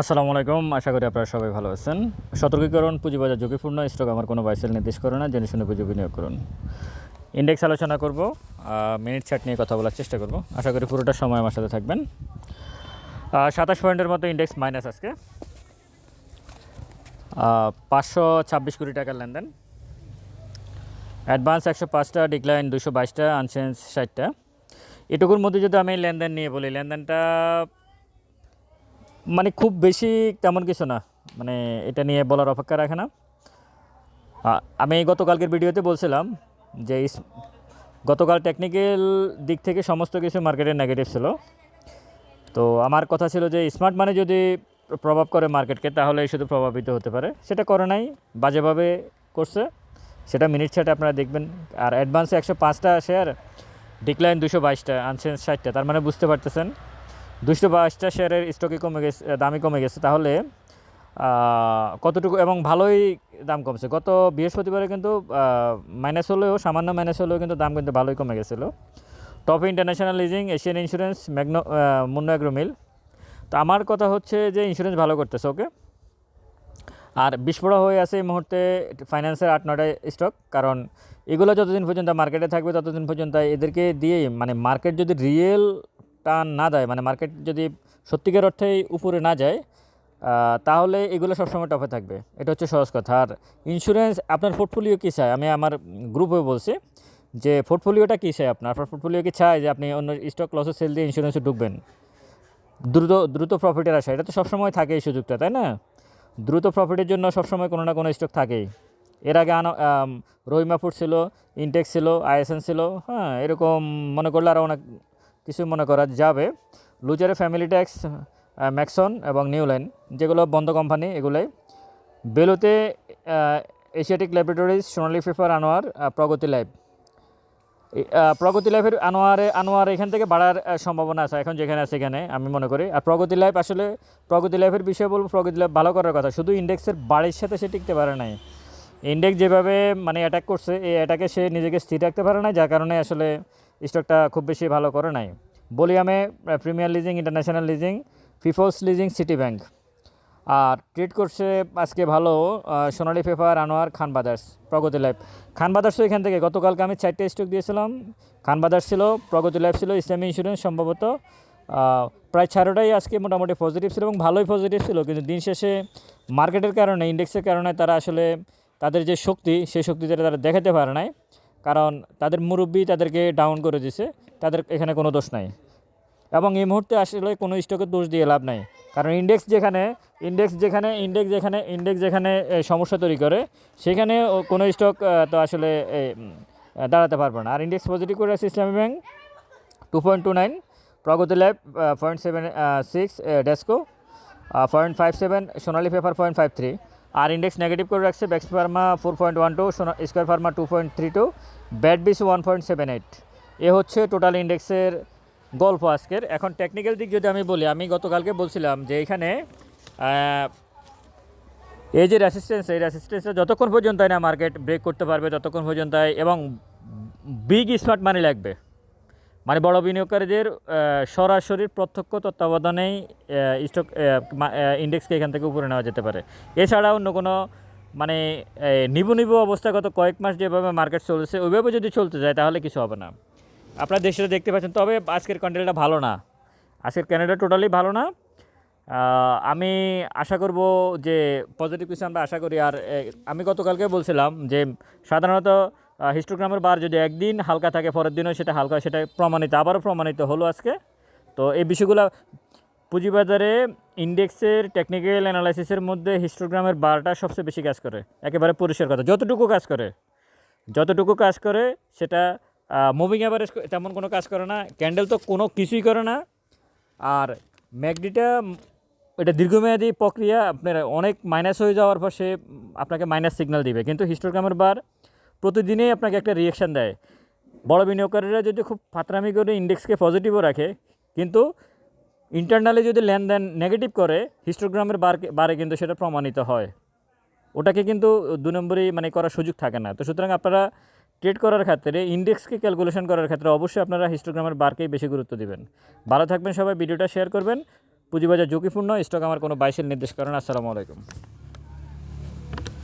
আসসালামু আলাইকুম, আশা করি আপনারা সবাই ভালো আছেন। সতর্কীকরণ, পুঁজিবাজার ঝুঁকিপূর্ণ, স্টক আমার কোনো বাইসেল নির্দেশ করে না, জেনে শুনে পুঁজি বিনিয়োগ করুন। ইন্ডেক্স আলোচনা করব মিনিট চার্ট নিয়ে কথা বলার চেষ্টা করব। আশা করি পুরোটা সময় আমার সাথে থাকবেন। সাতাশ পয়েন্টের মতো ইন্ডেক্স মাইনাস আজকে। পাঁচশো ছাব্বিশ কোটি টাকার লেনদেন। অ্যাডভান্স একশো পাঁচটা, ডিক্লাইন দুশো বাইশটা, আনচেঞ্জ ষাটটা। এটুকুর মধ্যে যদি আমি লেনদেন নিয়ে বলি, লেনদেনটা মানে খুব বেশি তেমন কিছু না। মানে এটা নিয়ে বলার অপেক্ষা রাখে না। আমি গতকালকের ভিডিওতে বলছিলাম যে গতকাল টেকনিক্যাল দিক থেকে সমস্ত কিছু মার্কেটের নেগেটিভ ছিল। তো আমার কথা ছিল যে স্মার্ট মানে যদি প্রভাব করে মার্কেটকে তাহলে শুধু প্রভাবিত হতে পারে। সেটা করে নাই, বাজেভাবে করছে। সেটা মিনিট ছাটে আপনারা দেখবেন। আর অ্যাডভান্সে একশো পাঁচটা শেয়ার ডিক্লাইন দুশো বাইশটা আনছেন ষাটটা, তার মানে বুঝতে পারতেছেন দুশো বাইশটা শেয়ারের স্টকে কমে গেছে দামই কমে গেছে। তাহলে কতটুকু এবং ভালোই দাম কমছে? গত বৃহস্পতিবারে কিন্তু মাইনাস হলেও, সামান্য মাইনাস হলেও কিন্তু দাম কিন্তু ভালোই কমে গেছিল। Top international leasing Asian insurance ম্যাগনো মুন্না মিল তো আমার কথা হচ্ছে যে ইন্স্যুরেন্স ভালো করতেছে ওকে আর বিস্ফোরক হয়ে আছে এই মুহূর্তে ফাইন্যান্সের আট, নটায় স্টক কারণ এগুলো যতদিন পর্যন্ত মার্কেটে থাকবে, ততদিন পর্যন্ত এদেরকে দিয়েই মানে মার্কেট যদি রিয়েল টান না দেয় মানে মার্কেট যদি সত্যিকার অর্থেই উপরে না যায় তাহলে এগুলো সবসময় টপে থাকবে। এটা হচ্ছে সহজ কথা। আর ইন্স্যুরেন্স আপনার পোর্টফোলিও কী চায়? আমি আমার গ্রুপে বলছি যে পোর্টফোলিওটা কী চায় আপনার? আপনার পোর্টফোলিও কি চায় যে আপনি অন্য স্টক লসে সেল দিয়ে ইন্স্যুরেন্সে ঢুকবেন? দ্রুত দ্রুত প্রফিটের আশা। এটা তো সবসময় থাকে এই সুযোগটা, তাই না? দ্রুত প্রফিটের জন্য সবসময় কোনো না কোনো স্টক থাকেই। এর আগে আনো রহিমাপুর ছিল ইনটেক্স ছিল আইএসএন ছিল হ্যাঁ এরকম মনে করলে আরও অনেক কিছু মনে করা যাবে। লুজারে ফ্যামিলি ট্যাক্স ম্যাক্সন এবং নিউ লাইন যেগুলো বন্ধ কোম্পানি, এগুলোই। বেলুতে Asiatic laboratories, Sonali paper Anwar Pragati live Pragati লাইফের আনোয়ারে, আনোয়ার এখান থেকে বাড়ার সম্ভাবনা আছে, এখন যেখানে আছে এখানে, আমি মনে করি। আর প্রগতি লাইফ আসলে, প্রগতি লাইফের বিষয়ে বলব, প্রগতি লাইফ ভালো করার কথা, শুধু ইন্ডেক্সের বাড়ির সাথে সে টিকতে পারে নাই। ইন্ডেক্স যেভাবে মানে অ্যাটাক করছে, এই অ্যাটাকে সে নিজেকে স্থির রাখতে পারে না যার কারণে আসলে স্টকটা খুব বেশি ভালো করে নাই। বলিয়ামে প্রিমিয়ার লিজিং ইন্টারন্যাশনাল লিজিং ফিফোস লিজিং সিটি ব্যাংক আর ট্রেড করছে আজকে ভালো Sonali paper Anwar, Khan brothers Pragati life Khan বাদার্সও এখান থেকে, গতকালকে আমি চারটে স্টক দিয়েছিলাম। খান বাদার্স ছিল, প্রগতি লাইফ ছিল, ইসলামী ইন্স্যুরেন্স সম্ভবত। প্রায় চারোটাই আজকে মোটামুটি পজিটিভ ছিল এবং ভালোই পজিটিভ ছিল, কিন্তু দিন শেষে মার্কেটের কারণে ইন্ডেক্সের কারণে তারা আসলে তাদের যে শক্তি, সেই শক্তিটা তারা দেখাতে পারে নাই, কারণ তাদের মুরব্বী তাদেরকে ডাউন করে দিছে, তাদের এখানে কোনো দোষ নাই। এবং এই মুহূর্তে আসলে কোনো স্টকে দোষ দিয়ে লাভ নাই। কারণ ইন্ডেক্স যেখানে ইন্ডেক্স যেখানে ইন্ডেক্স যেখানে ইন্ডেক্স যেখানে সমস্যা তৈরি করে, সেখানে কোনো স্টক তো আসলে দাঁড়াতে পারবে না। আর ইন্ডেক্স পজিটিভ করে আছে Islami bank two point two nine Pragati lab point seven six DESCO point five seven Sonali paper point five three আর ইন্ডেক্স নেগেটিভ করে রাখছে ব্যাক্স pharma four point one two square pharma two point three two bat বিস one point seven eight এ হচ্ছে total ইন্ডেক্সের গল্প আজকের। এখন technical দিক যদি আমি বলি, আমি গতকালকে বলছিলাম যে এখানে এই যে রেসিস্টেন্স এই রেসিস্টেন্সটা যতক্ষণ পর্যন্ত না মার্কেট ব্রেক করতে পারবে, ততক্ষণ পর্যন্ত এবং বিগ স্মার্ট মানি লাগবে। মানে বড় বিনিয়োগকারীদের সরাসরি প্রত্যক্ষ তত্ত্বাবধানেই স্টক ইন্ডেক্সকে এখান থেকে উপরে নেওয়া যেতে পারে। এছাড়া অন্য কোনো মানে নিবু নিবু অবস্থা গত কয়েক মাস যেভাবে মার্কেট চলছে, ওইভাবে যদি চলতে যায় তাহলে কিছু হবে না। আপনারা দেশে দেখতে পাচ্ছেন, তবে আজকের কন্টেন্টটা ভালো না। আজকের ক্যান্ডেলটা টোটালি ভালো না। আমি আশা করব যে পজিটিভ কিছু আমরা আশা করি। আর আমি গতকালকে বলছিলাম যে, সাধারণত হিস্টোগ্রামের বার যদি একদিন হালকা থাকে, পরের দিনও সেটা হালকা সেটা প্রমাণিত, আবারও প্রমাণিত হলো আজকে। তো এই বিষয়গুলো পুঁজিবাজারে ইন্ডেক্সের টেকনিক্যাল অ্যানালাইসিসের মধ্যে হিস্টোগ্রামের বারটা সবচেয়ে বেশি কাজ করে, একেবারে পরিষ্কার কথা, যতটুকু কাজ করে, যতটুকু কাজ করে সেটা মুভিং অ্যাভারেজ তেমন কোনো কাজ করে না ক্যান্ডেল তো কোনো কিছুই করে না। আর ম্যাকডিটা, এটা দীর্ঘমেয়াদী প্রক্রিয়া, আপনার অনেক মাইনাস হয়ে যাওয়ার পর সে আপনাকে মাইনাস সিগন্যাল দিবে। কিন্তু হিস্টোগ্রামের বার প্রতিদিনই আপনাকে একটা রিয়েকশান দেয়। বড় বিনিয়োগকারীরা যদি খুব ফাতরামি করে ইন্ডেক্সকে পজিটিভও রাখে, কিন্তু ইন্টারনালি যদি লেনদেন নেগেটিভ করে হিস্টোগ্রামের বার বারে কিন্তু সেটা প্রমাণিত হয়। ওটাকে কিন্তু দু নম্বরই মানে করার সুযোগ থাকে না। তো সুতরাং আপনারা ট্রেড করার ক্ষেত্রে ইন্ডেক্সকে ক্যালকুলেশন করার ক্ষেত্রে অবশ্যই আপনারা হিস্টোগ্রামের বারকেই বেশি গুরুত্ব দিবেন। ভালো থাকবেন সবাই, ভিডিওটা শেয়ার করবেন। পুঁজিবাজার ঝুঁকিপূর্ণ স্টক আমার কোনো বাইশের নির্দেশ করেন আসসালামু আলাইকুম।